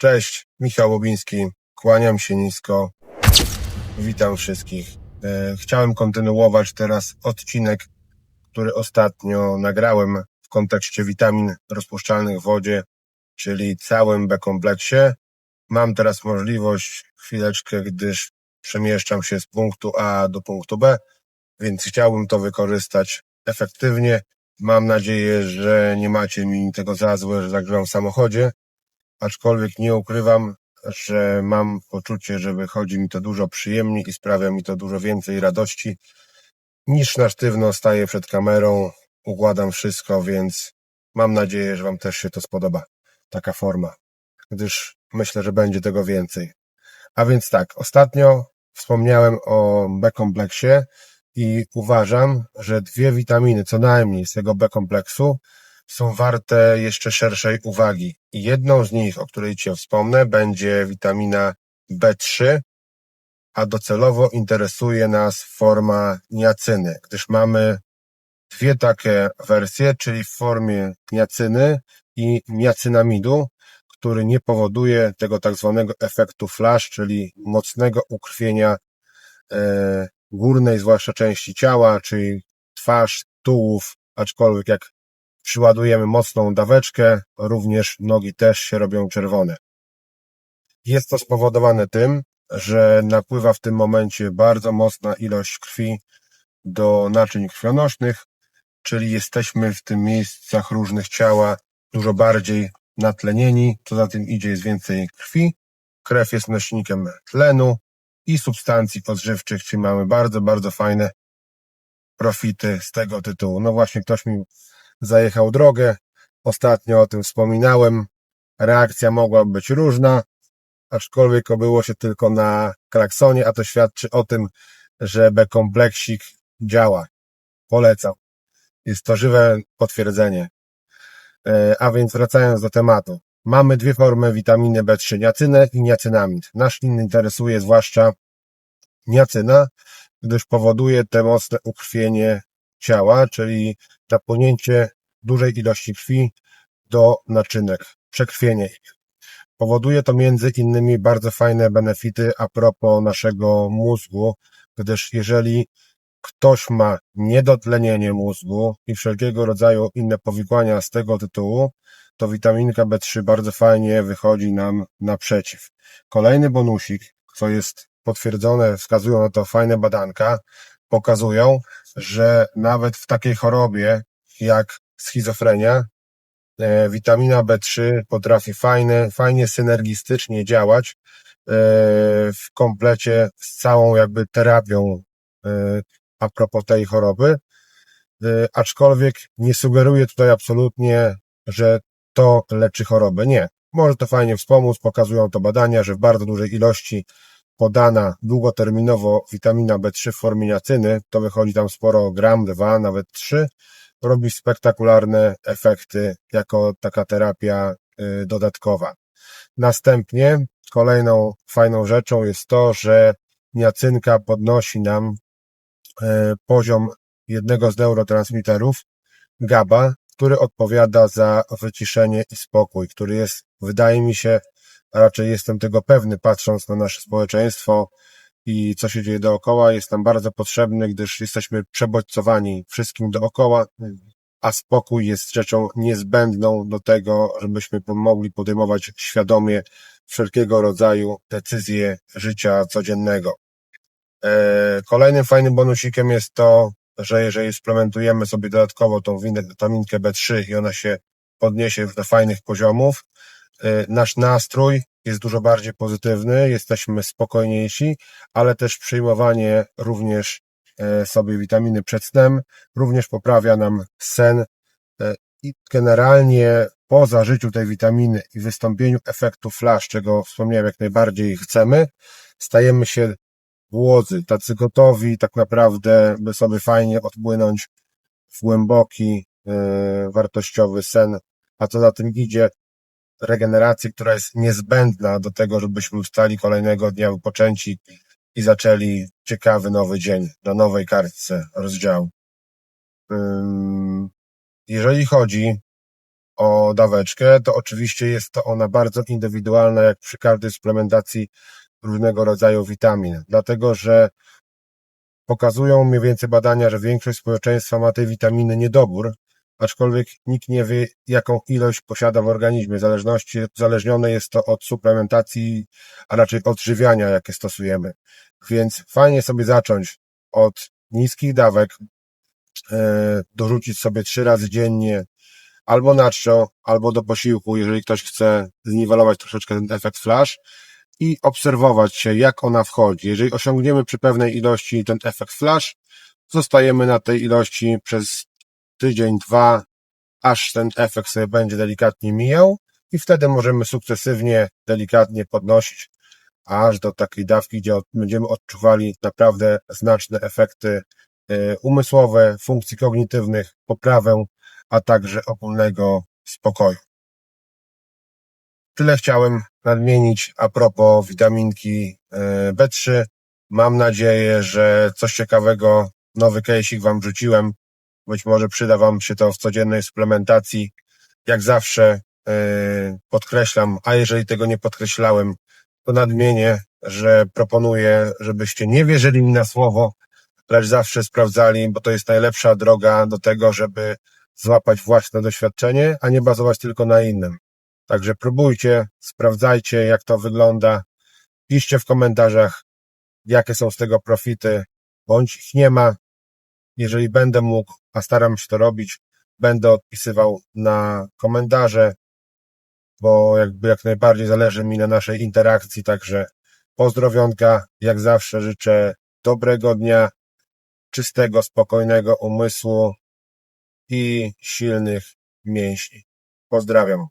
Cześć, Michał Łobiński, kłaniam się nisko, witam wszystkich. E, chciałem kontynuować teraz odcinek, który ostatnio nagrałem w kontekście witamin rozpuszczalnych w wodzie, czyli całym B-kompleksie. Mam teraz możliwość, chwileczkę, gdyż przemieszczam się z punktu A do punktu B, więc chciałbym to wykorzystać efektywnie. Mam nadzieję, że nie macie mi tego za złe, że zagrywam w samochodzie, aczkolwiek nie ukrywam, że mam poczucie, że wychodzi mi to dużo przyjemniej i sprawia mi to dużo więcej radości niż na sztywno staję przed kamerą, układam wszystko, więc mam nadzieję, że Wam też się to spodoba, taka forma, gdyż myślę, że będzie tego więcej. A więc tak, ostatnio wspomniałem o B-kompleksie i uważam, że dwie witaminy co najmniej z tego B-kompleksu są warte jeszcze szerszej uwagi. Jedną z nich, o której Cię wspomnę, będzie witamina B3, a docelowo interesuje nas forma niacyny, gdyż mamy dwie takie wersje, czyli w formie niacyny i niacynamidu, który nie powoduje tego tak zwanego efektu flash, czyli mocnego ukrwienia e, górnej, zwłaszcza części ciała, czyli twarz, tułów, aczkolwiek jak przyładujemy mocną daweczkę, również nogi też się robią czerwone. Jest to spowodowane tym, że napływa w tym momencie bardzo mocna ilość krwi do naczyń krwionośnych, czyli jesteśmy w tych miejscach różnych ciała dużo bardziej natlenieni, co za tym idzie jest więcej krwi, krew jest nośnikiem tlenu i substancji odżywczych, czyli mamy bardzo, bardzo fajne profity z tego tytułu. No właśnie ktoś mi zajechał drogę, ostatnio o tym wspominałem, reakcja mogła być różna, aczkolwiek obyło się tylko na klaksonie, a to świadczy o tym, że B-kompleksik działa. Polecam. Jest to żywe potwierdzenie. E, a więc wracając do tematu. Mamy dwie formy witaminy B3, niacynę i niacynamid. Nasz lin interesuje zwłaszcza niacyna, gdyż powoduje te mocne ukrwienie ciała, czyli napłynięcie dużej ilości krwi do naczynek, przekrwienie ich. Powoduje to między innymi bardzo fajne benefity a propos naszego mózgu, gdyż jeżeli ktoś ma niedotlenienie mózgu i wszelkiego rodzaju inne powikłania z tego tytułu, to witaminka B3 bardzo fajnie wychodzi nam naprzeciw. Kolejny bonusik, co jest potwierdzone, wskazują na to fajne badanka, pokazują, że nawet w takiej chorobie jak schizofrenia, e, witamina B3 potrafi fajne, fajnie synergistycznie działać e, w komplecie z całą jakby terapią e, a propos tej choroby, aczkolwiek nie sugeruję tutaj absolutnie, że to leczy chorobę. Nie. Może to fajnie wspomóc, pokazują to badania, że w bardzo dużej ilości podana długoterminowo witamina B3 w formie niacyny, to wychodzi tam sporo gram, dwa, nawet trzy, robi spektakularne efekty jako taka terapia y, dodatkowa. Następnie kolejną fajną rzeczą jest to, że niacynka podnosi nam e, poziom jednego z neurotransmiterów GABA, który odpowiada za wyciszenie i spokój, który jest, wydaje mi się, raczej jestem tego pewny, patrząc na nasze społeczeństwo i co się dzieje dookoła, jest nam bardzo potrzebny, gdyż jesteśmy przebodźcowani wszystkim dookoła, a spokój jest rzeczą niezbędną do tego, żebyśmy mogli podejmować świadomie wszelkiego rodzaju decyzje życia codziennego. E, kolejnym fajnym bonusikiem jest to, że jeżeli suplementujemy sobie dodatkowo tą witaminkę B3 i ona się podniesie do fajnych poziomów, nasz nastrój jest dużo bardziej pozytywny, jesteśmy spokojniejsi, ale też przyjmowanie również e, sobie witaminy przed snem również poprawia nam sen e, i generalnie po zażyciu tej witaminy i wystąpieniu efektu flash, czego wspomniałem jak najbardziej chcemy, stajemy się głodzy, tacy gotowi tak naprawdę, by sobie fajnie odpłynąć w głęboki, e, wartościowy sen, a co za tym idzie, regenerację, która jest niezbędna do tego, żebyśmy wstali kolejnego dnia wypoczęci i zaczęli ciekawy nowy dzień na nowej kartce rozdziału. Jeżeli chodzi o daweczkę, to oczywiście jest to ona bardzo indywidualna, jak przy każdej suplementacji różnego rodzaju witamin, dlatego że pokazują mniej więcej badania, że większość społeczeństwa ma tej witaminy niedobór, aczkolwiek nikt nie wie, jaką ilość posiada w organizmie. Zależności, uzależnione jest to od suplementacji, a raczej odżywiania, jakie stosujemy. Więc fajnie sobie zacząć od niskich dawek, e, dorzucić sobie trzy razy dziennie albo na czczo, albo do posiłku, jeżeli ktoś chce zniwelować troszeczkę ten efekt flash i obserwować się, jak ona wchodzi. Jeżeli osiągniemy przy pewnej ilości ten efekt flash, zostajemy na tej ilości przez tydzień, dwa, aż ten efekt sobie będzie delikatnie mijał i wtedy możemy sukcesywnie, delikatnie podnosić aż do takiej dawki, gdzie będziemy odczuwali naprawdę znaczne efekty y, umysłowe, funkcji kognitywnych, poprawę, a także ogólnego spokoju. Tyle chciałem nadmienić a propos witaminki y, B3. Mam nadzieję, że coś ciekawego, nowy case'ik Wam wrzuciłem. Być może przyda Wam się to w codziennej suplementacji. Jak zawsze y, podkreślam, a jeżeli tego nie podkreślałem, to nadmienię, że proponuję, żebyście nie wierzyli mi na słowo, lecz zawsze sprawdzali, bo to jest najlepsza droga do tego, żeby złapać własne doświadczenie, a nie bazować tylko na innym. Także próbujcie, sprawdzajcie, jak to wygląda. Piszcie w komentarzach, jakie są z tego profity, bądź ich nie ma. Jeżeli będę mógł, a staram się to robić, będę odpisywał na komentarze, bo jakby jak najbardziej zależy mi na naszej interakcji, także pozdrowionka, jak zawsze życzę dobrego dnia, czystego, spokojnego umysłu i silnych mięśni. Pozdrawiam.